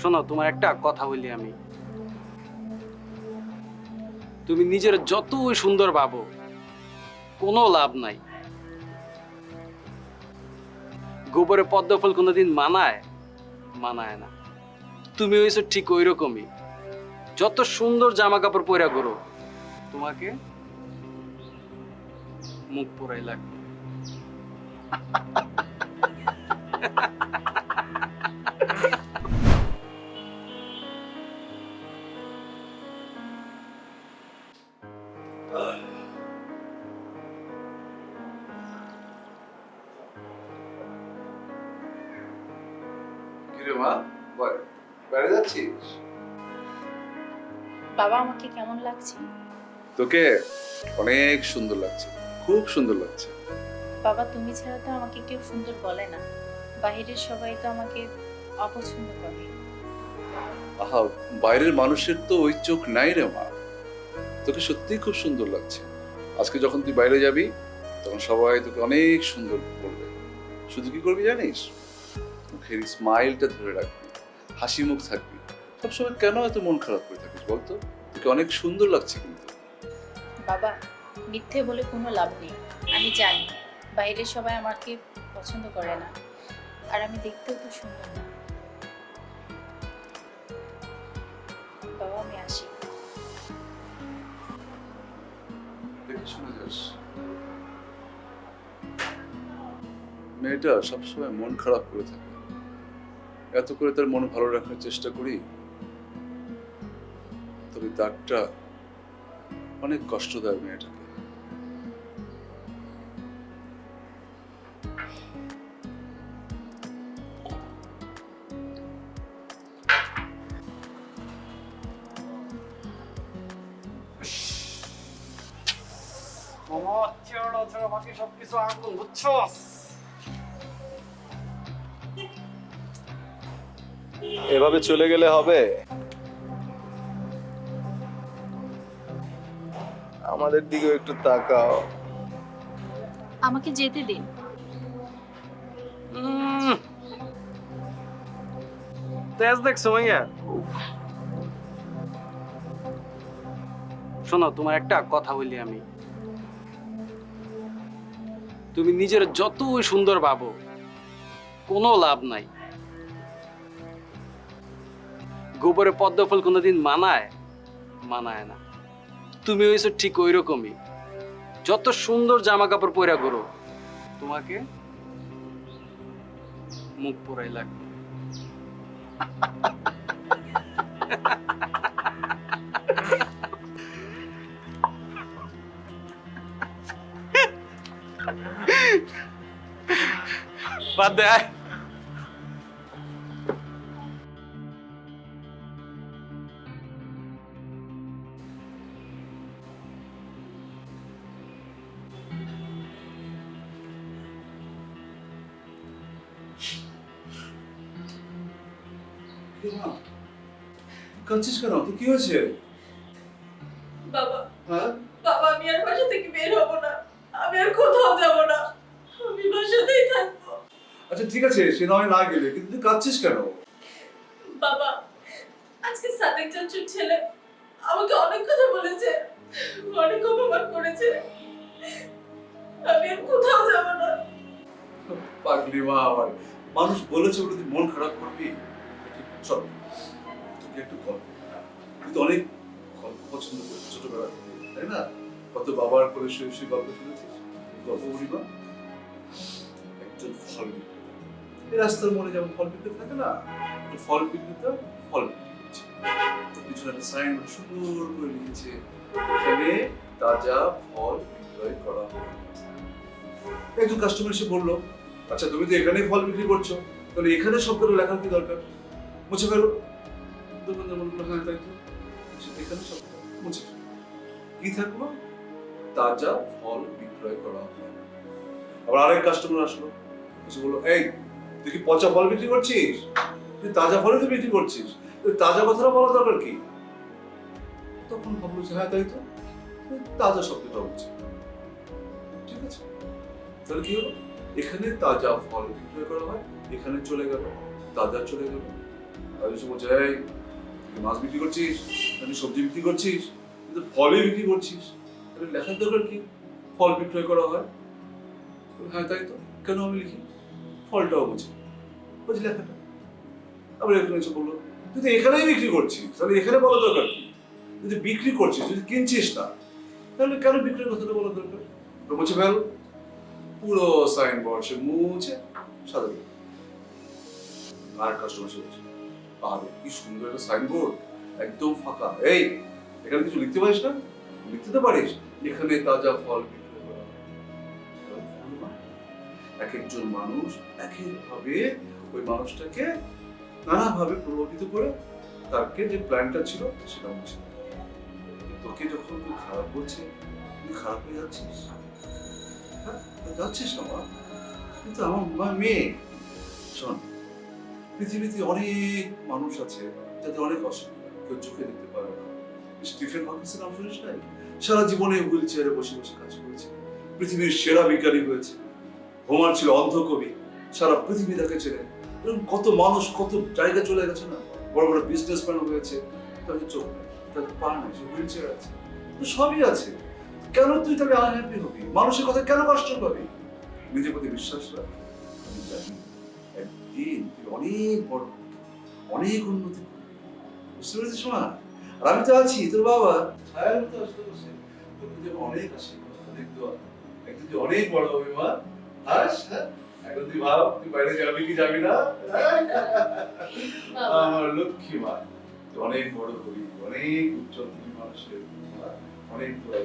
শোনো, তোমার একটা কথা বলি আমি। তুমি নিজের যতই সুন্দর ভাবো, কোনো লাভ নাই। গোবরে পদ্ম ফুল কোনোদিন মানায়? মানায় না। তুমি হয়েছো ঠিক ওই রকমই যত সুন্দর জামা কাপড় পরা করো তোমাকে মুখ পোড়াই লাগবে। কিরে মা বল বাইরে যাচ্ছিস? বাবা আমাকে কেমন লাগছে? তোকে অনেক সুন্দর লাগছে খুব সুন্দর লাগছে। বাবা তুমি ছাড়া তো আমাকে কেউ সুন্দর বলে না। বাইরের সবাই তো আমাকে অপছন্দ করে। আহা বাইরের মানুষের তো ওই চোখ নাই রে মা। তোকে সত্যিই খুব সুন্দর লাগছে। আজকে যখন তুই বাইরে যাবি তখন সবাই তোকে অনেক সুন্দর বলবে। শুধু কি করবি জানিস? মুখের স্মাইলটা ধরে রাখবি হাসি মুখ থাকবি। সবসময় কেন এত মন খারাপ করে থাকিস বলতো? তোকে অনেক সুন্দর লাগছে কিন্তু। বাবা মিথ্যে বলে কোনো লাভ নেই। আমি জানি বাইরের সবাই আমাকে পছন্দ করে না। আর আমি দেখতেও তো সুন্দর না। বাবা আমি আসি। দেখে শুনে যাস। মেয়েটা সবসময় মন খারাপ করে থাকে। এত করে তার মন ভালো রাখার চেষ্টা করি, তবে দাগটা অনেক কষ্ট দেয় মেয়েটাকে ছাড়া বাকি সবকিছু আগুন বুঝছস এভাবে চলে গেলে হবে? আমাদের দিকেও একটু তাকাও। আমাকে যেতে দিন। তেজ দেখছ মাইয়া শোনো তোমার একটা কথা বলি আমি। তুমি নিজের যতই সুন্দর ভাবো কোনো লাভ নাই। গোবরে পদ্ম ফুল কোনোদিন মানায়? মানায় না। তুমি হয়েছো ঠিক ওই রকমই যত সুন্দর জামা কাপড় পরা করো তোমাকে মুখ পরাই লাগবে। বাদ দে কাঁদছিস কেন? কি হয়েছে? বাবা হ্যাঁ? বাবা আমি আর বাসা থেকে বের হব না। আমি আর কোথাও যাব না। আমি বাসাতেই থাকব। আচ্ছা ঠিক আছে সে নয় না গেলে কিন্তু তুই কাঁদছিস কেন? বাবা আজকে সাদেক চাচুর ছেলে আমাকে অনেক কথা বলেছে। অনেক অপমান করেছে। মানুষ বলেছে বলে তুই মন খারাপ করবি? চল। একটু তুই তো অনেক গল্প পছন্দ করিস ছোটবেলা তাই না? কত বাবার করে গল্প শুনেছিস? গল্প মা একজন ফল এই রাস্তার মনে যেমন ফল বিক্রেতা থাকে না ফল বিক্রেতা ফল পিছনে একটা সাইন সুন্দর করে লিখেছে, এখানে তাজা ফল বিক্রয় করা হয়। একজন কাস্টমার এসে বলল আচ্ছা তুমি তো এখানে ফল বিক্রি করছ। তাহলে এখানে শব্দটা লেখার কি দরকার? মুছে ফেলো। দোকানদার বলল হ্যাঁ তাই তো? এখানে শব্দটা মুছে কি থাকল? তাজা ফল বিক্রয় করা হয়। আবার আরেক কাস্টমার আসলো। এসে বলল, এই, তুই কি পচা ফল বিক্রি করছিস? তুই তাজা ফলই তো বিক্রি করছিস। তাজা কথাটা বলা দরকার কি? তখন ভাবলো যে হ্যাঁ তাই তো। তাজা শব্দটা বলছি ঠিক আছে। তাহলে কি হলো? এখানে তাজা ফল বিক্রয় করা হয়, এখানে চলে গেল, তাজা চলে গেল। মাছ বিক্রি করছিস সবজি বিক্রি করছিস, তুই তো ফলই বিক্রি করছিস। তাহলে লেখার দরকার কি? ফল বিক্রয় করা হয়? হ্যাঁ তাই তো। কেন আমি লিখি ফলটাও বুঝি বুঝি লেখাটা। আবার এখানে এসে বলল তো এখানেই বিক্রি করছিস, তাহলে এখানে বলা দরকার কি? যদি বিক্রি করছিস যদি কিনছিস না। তাহলে কেন বিক্রির কথাটা বলা দরকার? তো বলছে ভ্যাল পুরো সাইনবোর্ড সে মুছে সাদা আর কাস্টমার সে বাবা কি সুন্দর একটা সাইনবোর্ড একদম ফাঁকা। এই, এখানে কিছু লিখতে পারিস না? লিখতে তো পারিস। এখানে তাজা ফল? এক একজন মানুষ এক ভাবে ওই মানুষটাকে নানাভাবে প্রভাবিত করে তাকে যে প্ল্যানটা ছিল, সেটা দেয়। তোকে যখন তুই খারাপ বলছে, তুই খারাপ হয়ে যাচ্ছিস? হ্যাঁ যাচ্ছিস কিন্তু আমার মেয়ে। শোন, পৃথিবীতে অনেক মানুষ আছে যাদের অনেক অসুবিধা কেউ চোখে পারে স্টিফেন হকিন্সের নাম শুনিস নাই? সারা জীবনে হুইল চেয়ারে বসে বসে কাজ করেছে। পৃথিবীর সেরা বিজ্ঞানী হয়েছে। হোমার ছিল অন্ধ কবি সারা পৃথিবী তাকে চেনে। এরকম কত মানুষ, কত জায়গা চলে গেছে না? বড় বড় বিজনেসম্যান হয়েছে। তাদের চোখ, তাদের পা নেই, সে হুইল চেয়ার আছে। সবই আছে। কেন তুই তাহলে আনহ্যাপি হবি? মানুষের কথা কেন কষ্ট পাবি নিজের প্রতি বিশ্বাস রাখ। আমি জানি একদিন তুই অনেক বড় অনেক উন্নতি করবি। বুঝতে পেরেছিস মা? আর আমি তো আছি তোর বাবা। ছায়ার মতো আসতে বসে। তোর প্রতি আমার অনেক আশীর্বাদ। অনেক দোয়া। একদিন তুই অনেক বড় হবি মা। হাস হ্যাঁ। এখন তুই ভাব তুই বাইরে যাবি কি যাবি না? আমার লক্ষ্মী মা তুই অনেক বড় হবি। অনেক উজ্জ্বল হবি মানুষের অনেক দোয়া